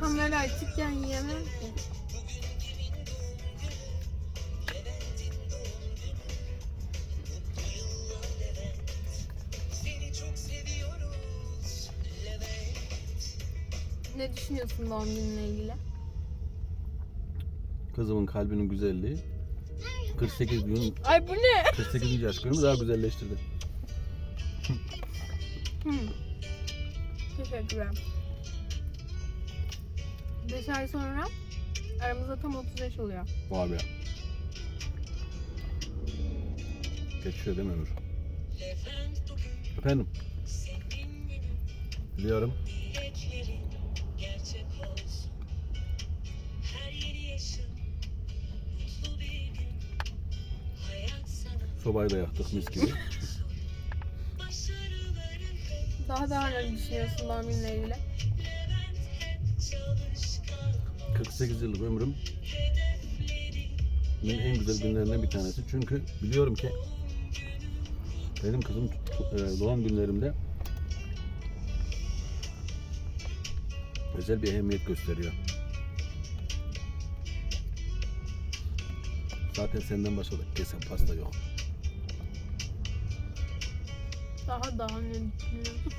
Kamera açıkken yiyemem ki. Ne düşünüyorsun doğum gününe ilgili? Kızımın kalbinin güzelliği 48 gün Ay bu ne? 48. yaş günümü daha güzelleştirdi. Hı. Teşekkürler. 5 ay sonra aramızda tam 35 oluyor. Vay be. Geçiyor değil mi ömür? Efendim? Biliyorum. Sobayı da yaktık mis gibi. Daha daha ne düşünüyorsun doğum gününe ilgili? 48 yıllık ömrüm benim en güzel günlerinden bir tanesi. Çünkü biliyorum ki benim kızım e, doğum günlerimde özel bir ehemmiyet gösteriyor. Zaten senden başladık. Kesen pasta yok. Daha daha ne düşünüyorsun?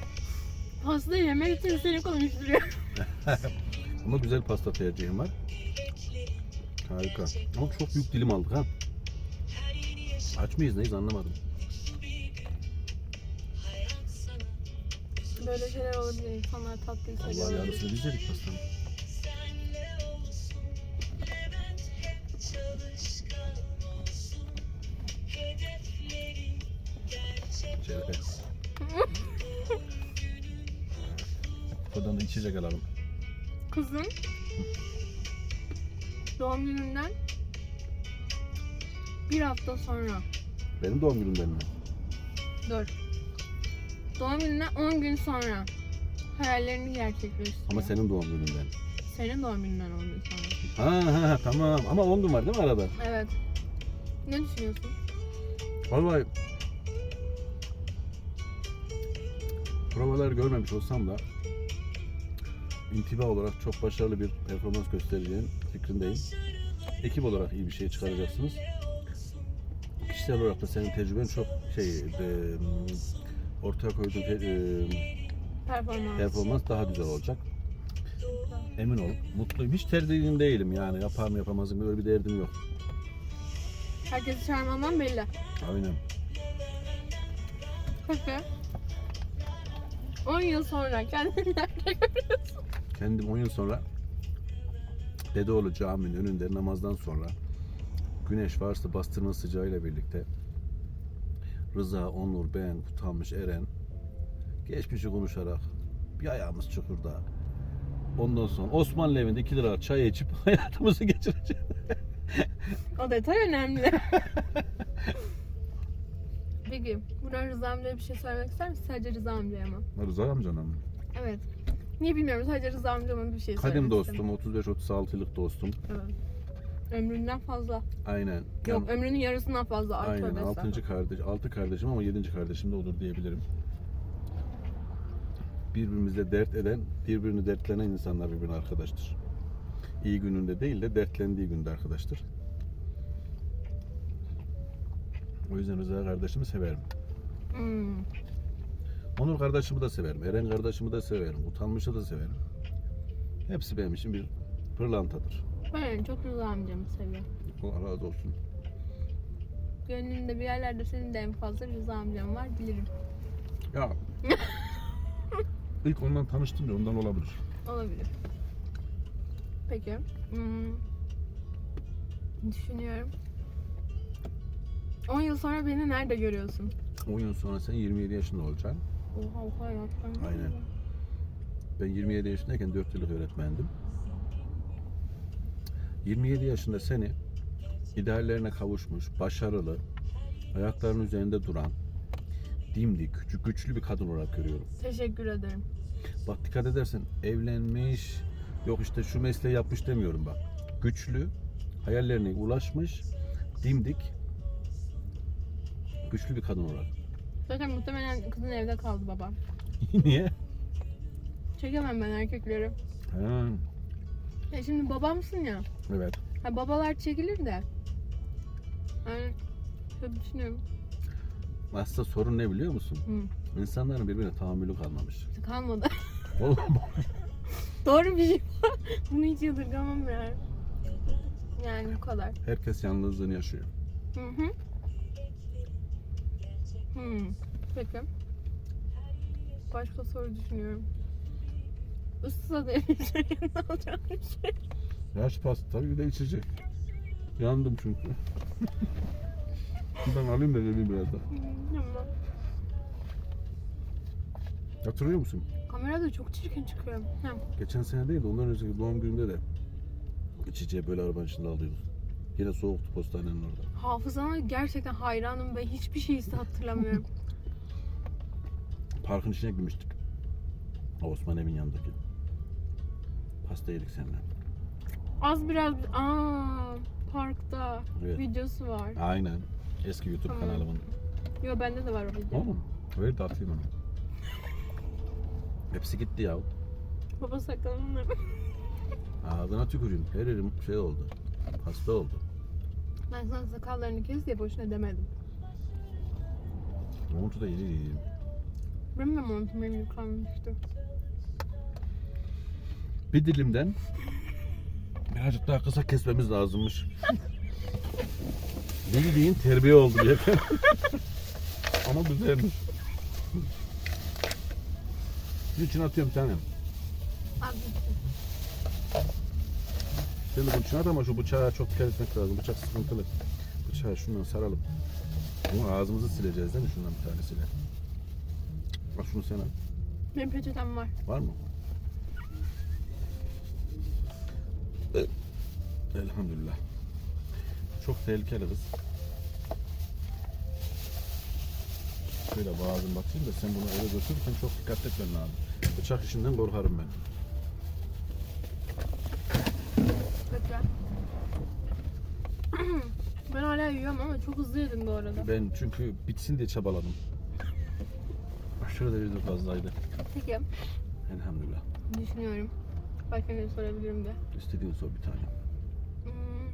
Pasta yemek için seni konuşturuyor. Ama güzel pasta tercihim var. Harika. Ama çok büyük dilim aldık ha. Aç mıyız neyiz anlamadım. Böyle şeyler olabilir. İnsanlar tatlıyı Allah seviyor. yarısını biz yedik pastanın. İçecek alalım. Kızım doğum gününden bir hafta sonra Benim doğum günümden mi? dur. Doğum gününden 10 gün sonra hayallerini gerçekleştiriyor. Ama senin doğum gününden. Senin doğum gününden 10 gün sonra. Ha ha ha, tamam. Ama 10 gün var değil mi arada? Evet. Ne düşünüyorsun? Vallahi provaları görmemiş olsam da intiba olarak çok başarılı bir performans göstereceğin fikrindeyim. Ekip olarak iyi bir şey çıkaracaksınız. Kişisel olarak da senin tecrüben çok şey e, ortaya koyduğun te- e, Performans. performans daha güzel olacak. Emin ol. Mutluyum. Hiç tedirgin değilim yani. Yapar mı yapamaz mı öyle bir derdim yok. Herkesi çağırmandan belli. Aynen. Peki. 10 yıl sonra kendini nerede görüyorsun? Kendim 10 yıl sonra Dedeoğlu Camii'nin önünde namazdan sonra güneş varsa bastırma sıcağıyla birlikte Rıza, Onur, ben, Kutalmış, Eren geçmişi konuşarak bir ayağımız çukurda. Ondan sonra Osmanlı evinde 2 lira çay içip hayatımızı geçireceğiz. O detay önemli. Peki, buradan Rıza amcaya bir şey söylemek ister misin? Sadece Rıza amcaya mı? Rıza amcana mı? Evet. Niye bilmiyorum, sadece Rıza amcama bir şey Kadim dostum, 35-36 yıllık dostum. istedim. Evet. Ömründen fazla. Aynen. Yok, Yani- ömrünün yarısından fazla. Ay, Aynen. tövbe Altıncı kardeş, altı kardeşim ama yedinci kardeşim de olur diyebilirim. Birbirimizle dert eden, birbirini dertlenen insanlar birbirine arkadaştır. İyi gününde değil de dertlendiği günde arkadaştır. O yüzden Rıza kardeşimi severim. Hmm. Onur kardeşimi de severim. Eren kardeşimi de severim. Utanmışı da severim. Hepsi benim için bir pırlantadır. Ben en çok Rıza amcamı seviyorum. Allah razı olsun. Gönlünde bir yerlerde senin de en fazla Rıza amcam var bilirim. Ya ilk ondan tanıştım ya ondan olabilir. Olabilir. Peki. Hmm. Düşünüyorum. 10 yıl sonra beni nerede görüyorsun? 10 yıl sonra sen 27 yaşında olacaksın. Oha. Aynen. Ben 27 yaşındayken 4 yıllık öğretmendim. 27 yaşında seni ideallerine kavuşmuş, başarılı, ayaklarının üzerinde duran, dimdik, küçük, güçlü bir kadın olarak görüyorum. Teşekkür ederim. Bak dikkat edersen evlenmiş, yok işte şu mesleği yapmış demiyorum bak. Güçlü, hayallerine ulaşmış, dimdik, güçlü bir kadın olarak. Zaten muhtemelen kızın evde kaldı baba. Niye? Çekemem ben erkekleri. Ha, Ya şimdi babamsın ya. evet. Ha, babalar çekilir de. Yani şöyle düşünüyorum. Aslında sorun ne biliyor musun? Hı. İnsanların birbirine tahammülü kalmamış. Kalmadı. Oğlum Doğru bir şey. Bunu hiç yadırgamam yani. Yani bu kadar. herkes yalnızlığını yaşıyor. Hı hı. Hmm. Peki. Başka soru düşünüyorum. Ne olacak bir şey. Yaş pasta tabii bir de içecek. Yandım çünkü. ben alayım da geleyim biraz da. Hmm, Tamam. Hatırlıyor musun? Kamerada çok çirkin çıkıyorum. Hem. Geçen sene değil de ondan önceki doğum gününde de içeceği böyle arabanın içinde alıyoruz. Yine soğuktu postanenin orada. Hafızama gerçekten hayranım ve hiçbir şeyi hatırlamıyorum. Parkın içine girmiştik. Osman Emin yanındaki. Pasta yedik seninle. Az biraz... Aa, parkta Evet. videosu var. Aynen. Eski YouTube Tamam. kanalımın. Yo bende de var o video. Oğlum. Ver de atayım onu. Hepsi gitti ya. Baba sakalını Ağzına tüküreyim. Her yerim şey oldu. Hasta oldu. Ben sana sakallarını kes diye boşuna demedim. Montu da yeni giyeyim. Benim de montum benim yıkanmıştı. Bir dilimden birazcık daha kısa kesmemiz lazımmış. Bildiğin terbiye oldu diye. Ama güzelmiş. Bunun için atıyorum bir tane. Abi Sen de bunun için at ama şu bıçağı çok dikkat etmek lazım. Bıçak sıkıntılı. Bıçağı şundan saralım. Ama ağzımızı sileceğiz değil mi şundan bir tanesiyle? Bak şunu sen al. benim peçetem var. Var mı? Elhamdülillah. Çok tehlikeli kız. Şöyle boğazım batayım da sen bunu eve götürürken çok dikkatli etmen lazım. Bıçak işinden korkarım ben. Peki. Hala yiyorum ama çok hızlı yedim bu arada. Ben çünkü bitsin diye çabaladım. Aşırı derecede fazlaydı. Peki. Elhamdülillah. Düşünüyorum. Başka ne sorabilirim de. İstediğin sor bir tane. Hmm.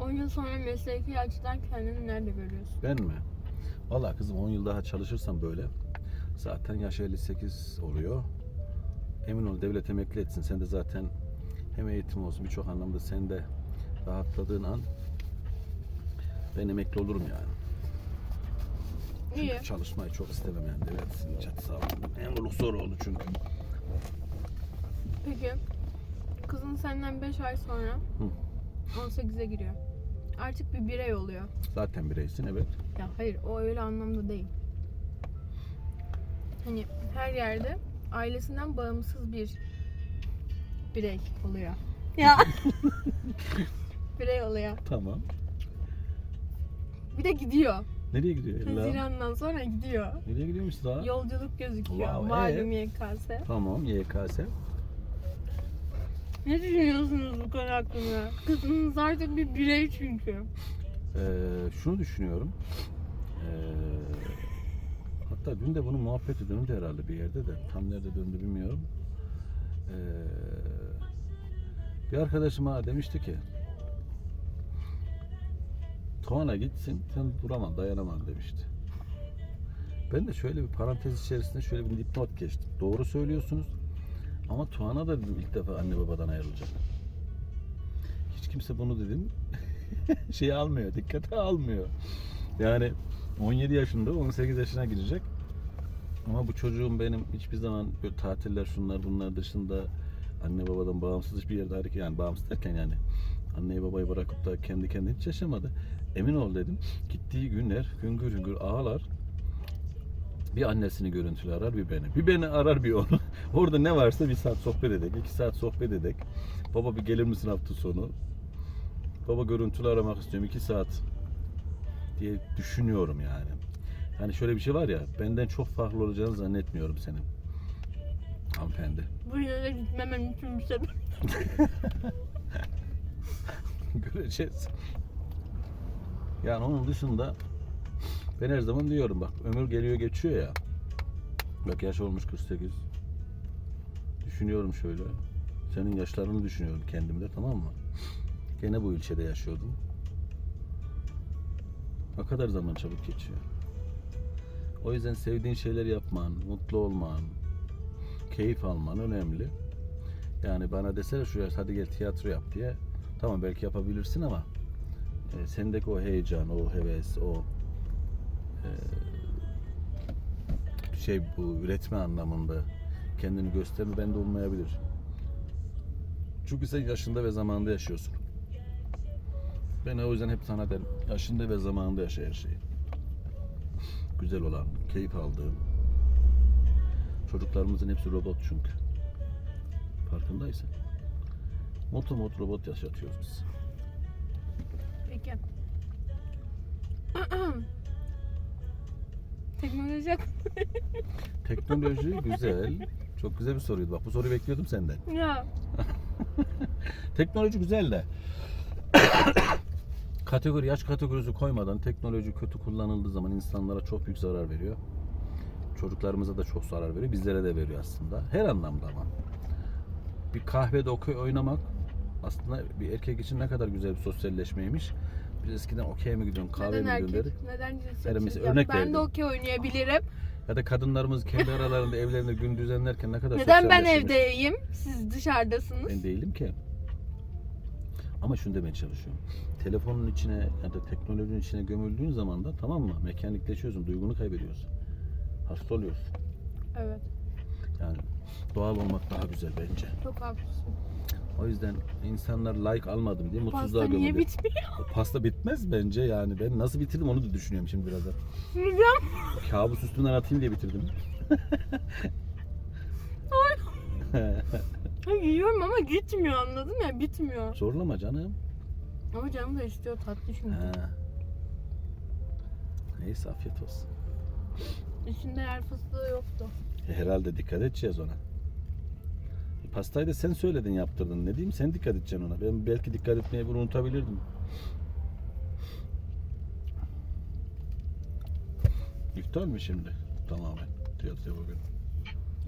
10 yıl sonra mesleki açıdan kendini nerede görüyorsun? Ben mi? Vallahi kızım 10 yıl daha çalışırsam böyle zaten yaş 58 oluyor. Emin ol devlet emekli etsin. Sen de zaten hem eğitim olsun birçok anlamda sen de rahatladığın an ben emekli olurum yani. Çünkü İyi. çalışmayı çok istemem yani devletin çatısı altında. Emruluk zor oldu çünkü. Peki. Kızın senden 5 ay sonra 18'e giriyor. Artık bir birey oluyor. Zaten bireysin evet. Ya hayır o öyle anlamda değil. Hani her yerde ailesinden bağımsız bir birey oluyor. Ya. birey oluyor. Tamam. Bir de gidiyor. Nereye gidiyor illa? Haziran'dan sonra gidiyor. Nereye gidiyormuş daha? Yolculuk gözüküyor. Wow, Malum YKS. Tamam YKS. Ne düşünüyorsunuz bu konu hakkında? Kızınız artık bir birey çünkü. Ee, şunu düşünüyorum. Ee, hatta dün de bunun muhabbeti döndü herhalde bir yerde de. Tam nerede döndü bilmiyorum. Ee, bir arkadaşım bana demişti ki Tuana gitsin sen duramam dayanamam demişti. Ben de şöyle bir parantez içerisinde şöyle bir dipnot geçtim. Doğru söylüyorsunuz. Ama Tuana da dedim ilk defa anne babadan ayrılacak. Hiç kimse bunu dedim şey almıyor, dikkate almıyor. Yani 17 yaşında 18 yaşına girecek. Ama bu çocuğum benim hiçbir zaman böyle tatiller şunlar bunlar dışında anne babadan bağımsız hiçbir yerde hareket yani bağımsız derken yani anneyi babayı bırakıp da kendi kendine hiç yaşamadı. Emin ol dedim. Gittiği günler hüngür hüngür ağlar. Bir annesini görüntülü arar bir beni. Bir beni arar bir onu. Orada ne varsa bir saat sohbet edek, iki saat sohbet edek. Baba bir gelir misin hafta sonu? Baba görüntülü aramak istiyorum iki saat diye düşünüyorum yani. Hani şöyle bir şey var ya benden çok farklı olacağını zannetmiyorum senin. Hanımefendi. Bu yere gitmemem için bir sebep. Göreceğiz. Yani onun dışında ben her zaman diyorum bak ömür geliyor geçiyor ya. Bak yaş olmuş 48. Düşünüyorum şöyle. Senin yaşlarını düşünüyorum kendimde tamam mı? Gene bu ilçede yaşıyordum. Ne kadar zaman çabuk geçiyor. O yüzden sevdiğin şeyler yapman, mutlu olman, keyif alman önemli. Yani bana deseler şu yaş hadi gel tiyatro yap diye. Tamam belki yapabilirsin ama e, sendeki o heyecan, o heves, o e, şey bu üretme anlamında kendini gösterme bende olmayabilir. Çünkü sen yaşında ve zamanında yaşıyorsun. Ben o yüzden hep sana derim. Yaşında ve zamanında yaşa her şeyi. Güzel olan, keyif aldığın. Çocuklarımızın hepsi robot çünkü. Farkındaysan. Motomot robot yaşatıyoruz biz. Peki. Teknoloji Teknoloji güzel. Çok güzel bir soruydu. Bak bu soruyu bekliyordum senden. ya Teknoloji güzel de kategori yaş kategorisi koymadan teknoloji kötü kullanıldığı zaman insanlara çok büyük zarar veriyor. Çocuklarımıza da çok zarar veriyor. Bizlere de veriyor aslında. Her anlamda ama. Bir kahvede okey oynamak aslında bir erkek için ne kadar güzel bir sosyalleşmeymiş. Biz eskiden okey mi gidiyorsun, kahve neden mi gidiyorsun erkek? dedik. Neden mesela yap- örnek Ben verdim. de okey oynayabilirim. Ya da kadınlarımız kendi aralarında evlerinde gün düzenlerken ne kadar Neden ben sosyalleşmiş. evdeyim? Siz dışarıdasınız. Ben değilim ki. Ama şunu demeye çalışıyorum. Telefonun içine ya da teknolojinin içine gömüldüğün zaman da tamam mı? Mekanikleşiyorsun, duygunu kaybediyorsun. Hasta oluyorsun. Evet. Yani doğal olmak daha güzel bence. Çok haklısın. O yüzden insanlar like almadım diye mutsuzluğa Pasta niye gömülüyor. bitmiyor? O Pasta bitmez bence yani. Ben nasıl bitirdim onu da düşünüyorum şimdi birazdan. Hocam. Kabus üstünden atayım diye bitirdim. Ha, Yiyorum ama gitmiyor anladın mı? Bitmiyor. Zorlama canım. Ama canım da istiyor tatlı çünkü. Ha. Neyse afiyet olsun. İçinde yer fıstığı yoktu. E, Herhalde dikkat edeceğiz ona. E, Pastayı da sen söyledin yaptırdın. Ne diyeyim sen dikkat edeceksin ona. Ben belki dikkat etmeyi bunu unutabilirdim. İftar mı şimdi? Tamamen. Tiyatro bugün.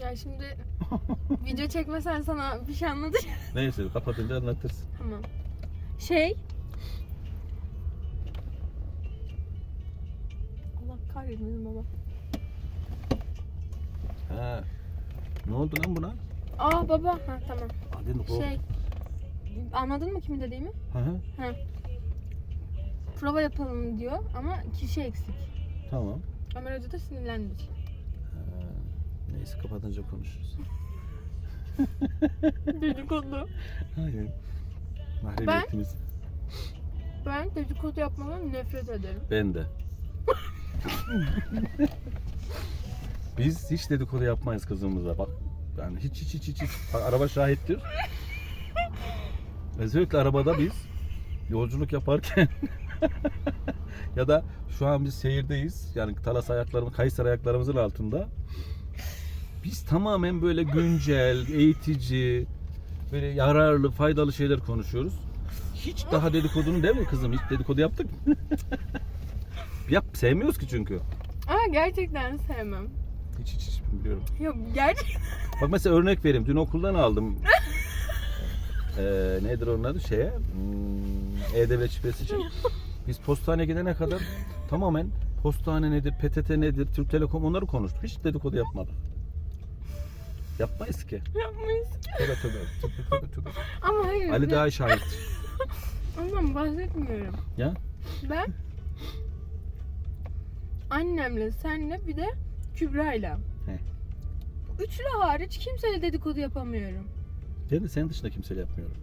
Ya şimdi video çekmesen sana bir şey anlatacağım. Neyse kapatınca anlatırsın. Tamam. Şey. Allah kahretmesin baba. Ha. Ne oldu lan buna? Aa baba. Ha tamam. Hadi ne Şey. Anladın mı kimin dediğimi? Hı hı. Prova yapalım diyor ama kişi eksik. Tamam. Ömer Hoca da sinirlendi. Neyse kapatınca konuşuruz. Dedikodu. Aynen. Mahremiyetimiz. Ben dedikodu yapmadan nefret ederim. Ben de. Biz hiç dedikodu yapmayız kızımıza. Bak yani hiç hiç hiç hiç. hiç. Bak, araba şahittir. Özellikle arabada biz yolculuk yaparken ya da şu an biz seyirdeyiz. Yani Talas ayaklarımız, Kayseri ayaklarımızın altında. Biz tamamen böyle güncel, eğitici, böyle yararlı, faydalı şeyler konuşuyoruz. Hiç daha dedikodunu değil mi kızım? Hiç dedikodu yaptık mı? Yap, sevmiyoruz ki çünkü. Ama gerçekten sevmem. Hiç hiç hiç biliyorum. Yok gerçekten. Bak mesela örnek vereyim. Dün okuldan aldım. Ee, nedir onun adı? Şeye. Hmm, E-Devlet şifresi için. Biz postaneye gidene kadar tamamen postane nedir, PTT nedir, Türk Telekom onları konuştuk. Hiç dedikodu yapmadık. Yapmayız ki. Yapmayız. Tövbe tövbe. tövbe, tövbe, tövbe. Ama hayır. Ali daha şahit. Ondan bahsetmiyorum. Ya? Ben annemle, senle bir de Kübra'yla. He. Bu Üçlü hariç kimseyle dedikodu yapamıyorum. Ben de senin dışında kimseyle yapmıyorum.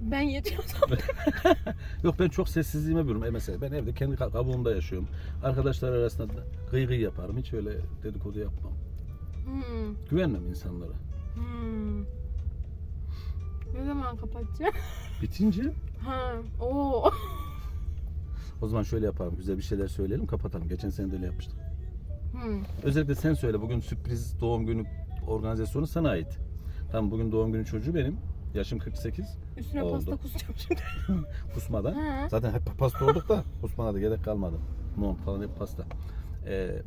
Ben yetiyorsam. Yok ben çok sessizliğime bürüm. E mesela ben evde kendi ka- kabuğumda yaşıyorum. Arkadaşlar arasında da gıy gıy yaparım. Hiç öyle dedikodu yapmam. Hmm. Güvenmem insanlara. Hmm. Ne zaman kapatacağım? Bitince Ha. Oo. o zaman şöyle yapalım. Güzel bir şeyler söyleyelim kapatalım. Geçen sene de öyle yapmıştık. Hmm. Özellikle sen söyle. Bugün sürpriz doğum günü organizasyonu sana ait. Tamam bugün doğum günü çocuğu benim. Yaşım 48. Üstüne Oldu. pasta kusacağım şimdi. Kusmadan. Ha. Zaten hep pasta olduk da kusmana da gerek kalmadı. Mont falan hep pasta. Ee,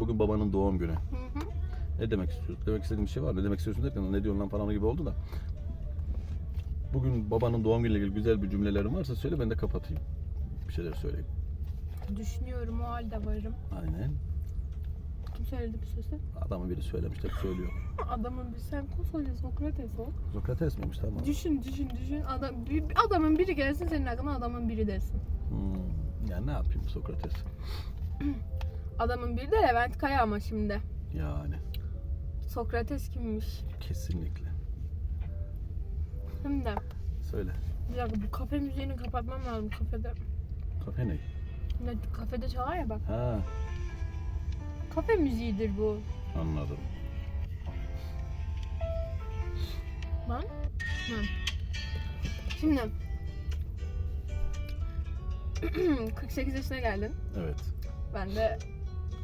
bugün babanın doğum günü. Hı hı. Ne demek istiyorsun? Demek istediğim bir şey var. Ne demek istiyorsun derken ne diyorsun lan falan gibi oldu da. Bugün babanın doğum günüyle ilgili güzel bir cümlelerin varsa söyle ben de kapatayım. Bir şeyler söyleyeyim. Düşünüyorum o halde varım. Aynen. Kim söyledi bu sözü? Adamın biri söylemiş de söylüyor. Adamın bir sen koskoca Sokrates ol. Sokrates miymiş tamam. Düşün düşün düşün. Adam, bir, bir adamın biri gelsin senin aklına adamın biri desin. Hmm. Ya ne yapayım Sokrates? Adamın biri de Levent Kaya ama şimdi. Yani Sokrates kimmiş? kesinlikle. Hem de Söyle. bir dakika bu kafe müziğini kapatmam lazım kafede. Kafe ne? Ne, kafede çalar ya bak. Ha Kafe müziğidir bu. anladım. Lan. Hı. Şimdi 48 yaşına geldin. Evet. Ben de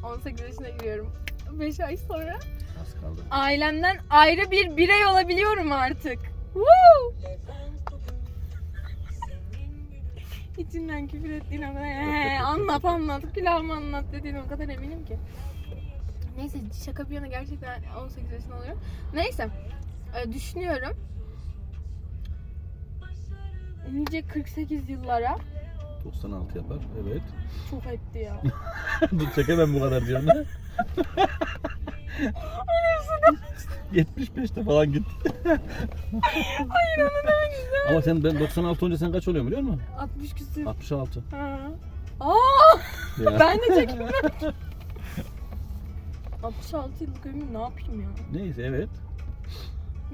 18 yaşına giriyorum. 5 ay sonra Az kaldı. ailemden ayrı bir birey olabiliyorum artık. Woo! İçinden küfür ettiğin o kadar "Ee, anlat anlat külahımı anlat dediğin o kadar eminim ki. Neyse şaka bir yana gerçekten 18 yaşında oluyor. Neyse e, düşünüyorum. Nice 48 yıllara 96 yapar. Evet. çok etti ya. Dur çekemem bu kadar diyorsun ha. 75'te falan gitti. Hayır onu demek istedim. Ama sen ben 96 önce sen kaç oluyor biliyor musun? 60 küsür. 66. Ha. Aa! Ya. Ben de çekimden. 66 yıllık ömür ne yapayım ya? Neyse evet.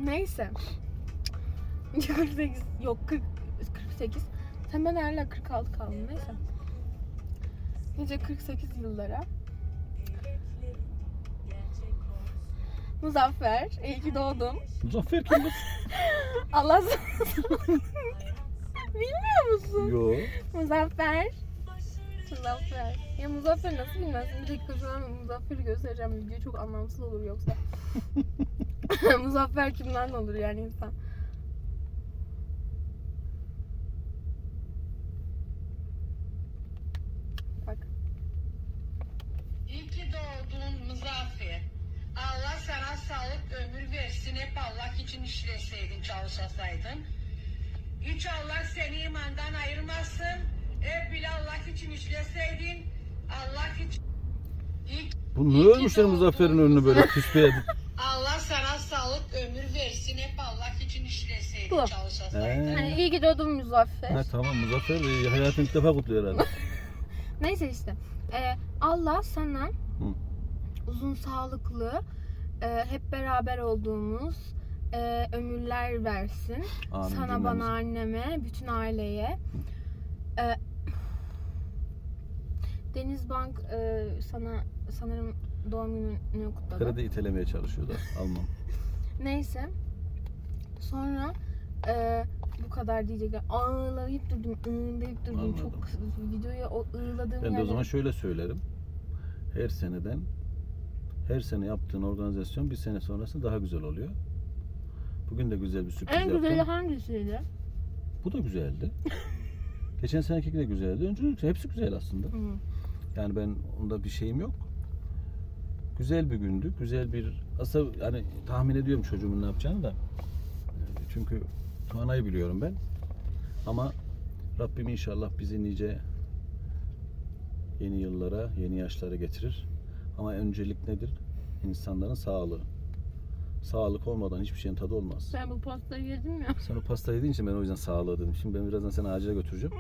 Neyse. 48 yok 40 48. Sen ben hala 46 kaldım neyse. Nice 48 yıllara. Muzaffer, iyi ki doğdun. Muzaffer kim kız? Allah Bilmiyor musun? Yo. Muzaffer. Muzaffer. Ya Muzaffer nasıl bilmezsin? Bir dakika şu an Muzaffer'i göstereceğim. Video çok anlamsız olur yoksa. Muzaffer kimden olur yani insan? Bak. İyi ki doğdun Muzaffer. Allah sana sağlık ömür versin. Hep Allah için işleseydin, çalışasaydın. Hiç Allah seni imandan ayırmasın. Hep bile Allah için işleseydin. Allah için... Ki- Bu ne ölmüşler Muzaffer'in önünü böyle küspeye. Allah sana sağlık ömür versin. Hep Allah için işleseydin, Bu. çalışasaydın. He. Hani iyi ki doğdun Muzaffer. ha tamam Muzaffer e, hayatını ilk defa kutluyor herhalde. Neyse işte. Ee, Allah sana Hı. uzun sağlıklı, e, hep beraber olduğumuz e, ömürler versin. Amin sana cümlemize. bana anneme, bütün aileye. Ee, Denizbank e, sana sanırım doğum gününü kutladı. Kredi itelemeye çalışıyor da almam. Neyse. Sonra e, bu kadar diyecekler. Ağlayıp durdum, ığlayıp durdum. Anladım. Çok videoya o ığladığım Ben de o zaman şöyle söylerim. Her seneden her sene yaptığın organizasyon bir sene sonrasında daha güzel oluyor. Bugün de güzel bir sürpriz En yaptım. güzeli hangisiydi? Bu da güzeldi. Geçen seneki de güzeldi. Önce hepsi güzel aslında. Hı. Yani ben onda bir şeyim yok. Güzel bir gündü. Güzel bir aslında yani tahmin ediyorum çocuğumun ne yapacağını da. Ee, Çünkü Tuana'yı biliyorum ben. Ama Rabbim inşallah bizi nice yeni yıllara, yeni yaşlara getirir. Ama öncelik nedir? İnsanların sağlığı. Sağlık olmadan hiçbir şeyin tadı olmaz. Sen bu pastayı yedin mi? Sen o pasta yediğin için ben o yüzden sağlığı dedim. Şimdi ben birazdan seni acile götüreceğim.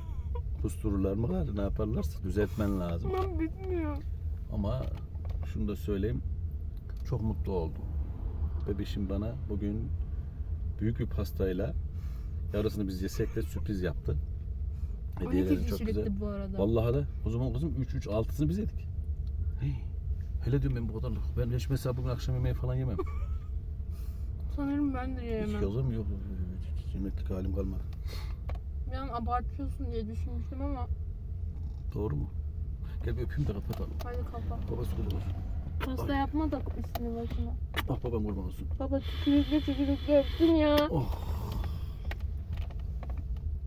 Kustururlar mı gari ne yaparlarsa düzeltmen lazım. Tamam bitmiyor. Ama şunu da söyleyeyim. Çok mutlu oldum. Bebişim bana bugün büyük bir pastayla yarısını biz yesek de sürpriz yaptı. 12 Hediyeleri çok güzel. kişilikti bu arada. Vallahi de o zaman kızım 3 3 6'sını biz yedik. Hey, hele diyorum ben bu kadarlık. Ben hiç mesela bugün akşam yemeği falan yemem. Sanırım ben de Hiç yiyemem. yazım yok. Hiç yemeklik halim kalmadı. Bir an abartıyorsun diye düşünmüştüm ama Doğru mu? Gel bir öpeyim de kapatalım. hadi kapat. Babası kurban olsun. Pasta yapma da üstüne başına. Bak babam kurban olsun. Baba tükürükle tükürükle öptün ya. Oh.